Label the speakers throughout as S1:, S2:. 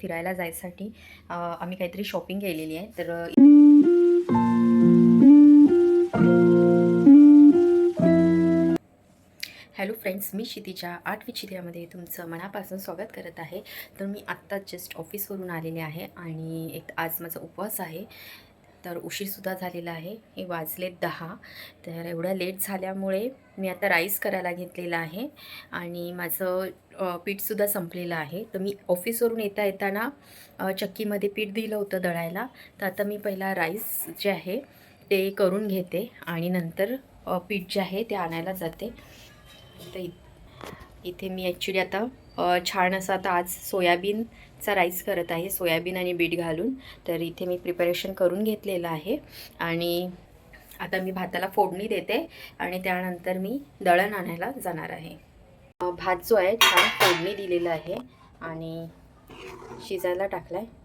S1: फिरायला जायसाठी आम्ही काहीतरी शॉपिंग केलेली आहे. तर हॅलो फ्रेंड्स मी क्षितिजा आठवी चित्र्यामध्ये तुमचं मनापासून स्वागत करत आहे. तर मी आत्ता जस्ट ऑफिसवरून आलेले आहे आणि एक आज माझा उपवास आहे. तर उशीरसुद्धा झालेला आहे. हे वाजलेत दहा. तर एवढ्या लेट झाल्यामुळे मी आता राईस करायला घेतलेला आहे आणि माझं पीठसुद्धा संपलेलं आहे. तर मी ऑफिसवरून येता येताना चक्कीमध्ये पीठ दिलं होतं दळायला. तर आता मी पहिला राईस जे आहे ते करून घेते आणि नंतर पीठ जे आहे ते आणायला जाते. तर इ इथे मी ॲक्च्युली आता छान असा आता आज सोयाबीनचा राईस करत आहे. सोयाबीन आणि बीट घालून. तर इथे मी प्रिपरेशन करून घेतलेलं आहे. आणि आता मी भाताला फोडणी देते आणि त्यानंतर मी दळण आणायला जाणार आहे. भात जो आहे छान फोडणी दिलेला आहे आणि शिजायला टाकला आहे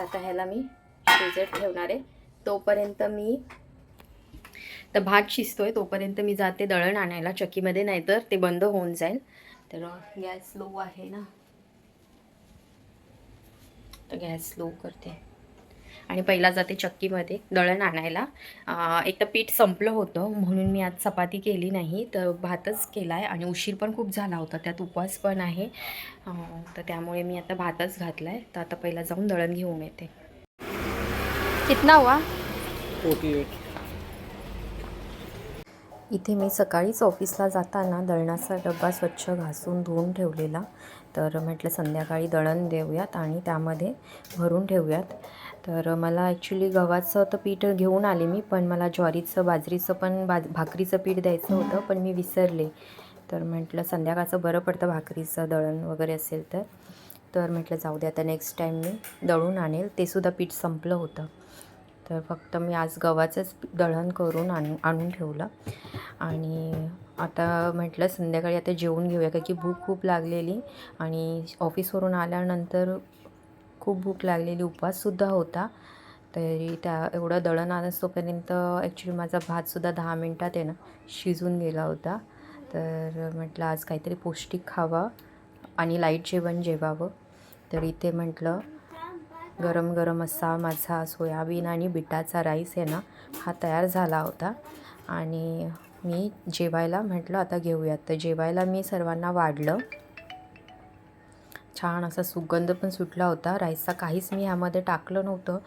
S1: आता ह्याला मी शिजत ठेवणार आहे. तोपर्यंत मी तर भात शिजतोय. तोपर्यंत मी जाते दळण आणायला. चक्कीमध्ये नाहीतर ते बंद होऊन जाईल. तर गॅस लो आहे ना तर गॅस लो करते. आणि पहिला जाते चक्कीमध्ये दळण आणायला. एक तर पीठ संपलं होतं म्हणून मी आज चपाती केली नाही तर भातच केला आहे आणि उशीर पण खूप झाला होता त्यात उपवास पण आहे. तर त्यामुळे मी आता भातच घातला आहे तर आता पहिला जाऊन दळण घेऊन येते. कितना हुआ?
S2: फोर्टी एट
S1: इथे मी सकाळीच ऑफिसला जाताना दळणाचा डब्बा स्वच्छ घासून धुवून ठेवलेला. तर म्हटलं संध्याकाळी दळण देऊयात आणि त्यामध्ये भरून ठेवूयात. तर मला ॲक्च्युली गव्हाचं तर पीठ घेऊन आले मी पण मला ज्वारीचं बाजरीचं पण बाज भाकरीचं पीठ द्यायचं होतं पण मी विसरले. तर म्हटलं संध्याकाळचं बरं पडतं भाकरीचं दळण वगैरे असेल तर. तर म्हटलं जाऊ दे आता नेक्स्ट टाईम मी दळून आणेल. तेसुद्धा पीठ संपलं होतं. तर फक्त मी आज गव्हाचंच दळण करून आणून आणून ठेवलं. आणि आता म्हटलं संध्याकाळी आता जेवून घेऊया का की भूक खूप लागलेली आणि ऑफिसवरून आल्यानंतर खूप भूक लागलेली उपवाससुद्धा होता. तरी त्या एवढं दळण आणस्तोपर्यंत ॲक्च्युली माझा भातसुद्धा दहा मिनटात आहे ना शिजून गेला होता. तर म्हटलं आज काहीतरी पौष्टिक खावा आणि लाइट जेवण जेवावं. तर इथे म्हटलं गरम गरम असा माझा सोयाबीन आणि बिटाचा राईस आहे ना हा तयार झाला होता. आणि मी जेवायला म्हटलं आता घेऊयात. तर जेवायला मी सर्वांना वाढलं. छान असा सुगंध पण सुटला होता. राईसचा काहीच मी ह्यामध्ये टाकलं नव्हतं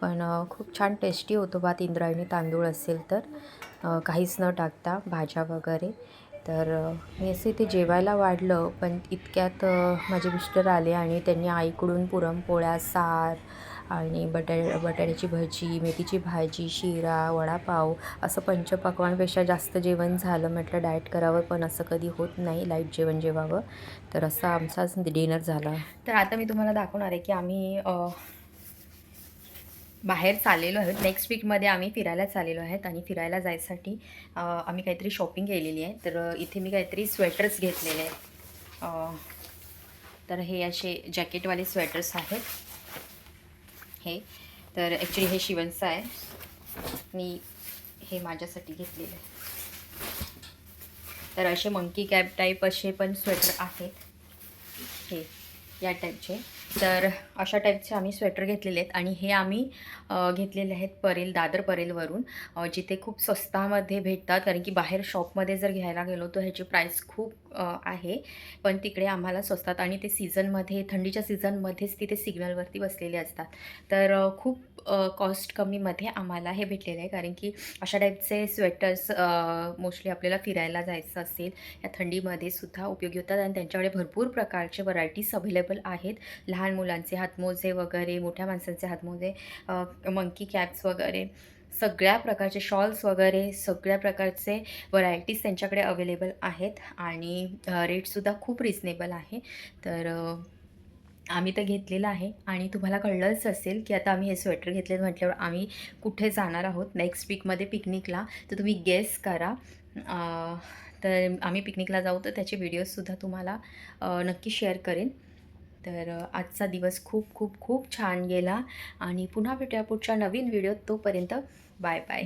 S1: पण खूप छान टेस्टी होतो भात. इंद्रायणी तांदूळ असेल तर काहीच न टाकता भाज्या वगैरे. तर मी असं इथे जेवायला वाढलं पण इतक्यात माझे मिस्टर आले आणि त्यांनी आईकडून पुरणपोळ्या सार आणि बटा बटाट्याची भजी मेथीची भाजी शिरा वडापाव असं पंचपक्वांपेक्षा जास्त जेवण झालं म्हटलं डाएट करावं पण असं कधी होत नाही लाइट जेवण जेवावं. तर असं आमचाच डिनर झाला. तर आता मी तुम्हाला दाखवणार आहे की आम्ही बाहेर चाललेलो आहोत. नेक्स्ट वीकमध्ये आम्ही फिरायला चाललेलो आहेत आणि फिरायला जायसाठी आम्ही काहीतरी शॉपिंग केलेली आहे. तर इथे मी काहीतरी स्वेटर्स घेतलेले आहेत. तर हे असे जॅकेटवाले स्वेटर्स आहेत. हे. तर ॲक्च्युली हे शिवणचं आहे. मी हे माझ्यासाठी घेतलेलं आहे. तर असे मंकी कॅप टाईप असे पण स्वेटर आहेत. हे या टाईपचे तर अशा टाईपचे आम्ही स्वेटर घेतलेले आहेत आणि हे आम्ही घेतलेले आहेत परेल दादर परेलवरून. जिथे खूप स्वस्तामध्ये भेटतात. कारण की बाहेर शॉपमध्ये जर घ्यायला गेलो तर ह्याची प्राईस खूप आहे. पण तिकडे आम्हाला स्वस्तात आणि ते सीझनमध्ये थंडीच्या सीझनमध्येच तिथे सिग्नलवरती बसलेले असतात. तर खूप कॉस्ट कमीमध्ये आम्हाला हे भेटलेलं आहे. कारण की अशा टाईपचे स्वेटर्स मोस्टली आपल्याला फिरायला जायचं असेल या थंडीमध्ये सुद्धा उपयोगी होतात. आणि त्यांच्याकडे भरपूर प्रकारचे व्हरायटीज अवेलेबल आहेत. लहान लहान मुलांचे हातमोजे वगैरे मोठ्या माणसांचे हातमोजे मंकी कॅप्स वगैरे सगळ्या प्रकारचे शॉल्स वगैरे सगळ्या प्रकारचे व्हरायटीज त्यांच्याकडे अवेलेबल आहेत आणि रेटसुद्धा खूप रिजनेबल आहे. तर आम्ही तर घेतलेलं आहे आणि तुम्हाला कळलंच असेल की आता आम्ही हे स्वेटर घेतले म्हटल्यावर आम्ही कुठे जाणार आहोत? नेक्स्ट वीकमध्ये पिकनिकला तर तुम्ही गेस करा. तर आम्ही पिकनिकला जाऊ तर त्याचे व्हिडिओजसुद्धा तुम्हाला नक्की शेअर करेन. तर आजचा दिवस खूप खूप खूप छान गेला आणि पुन्हा भेटूया पुढच्या नवीन व्हिडिओत. तोपर्यंत बाय बाय.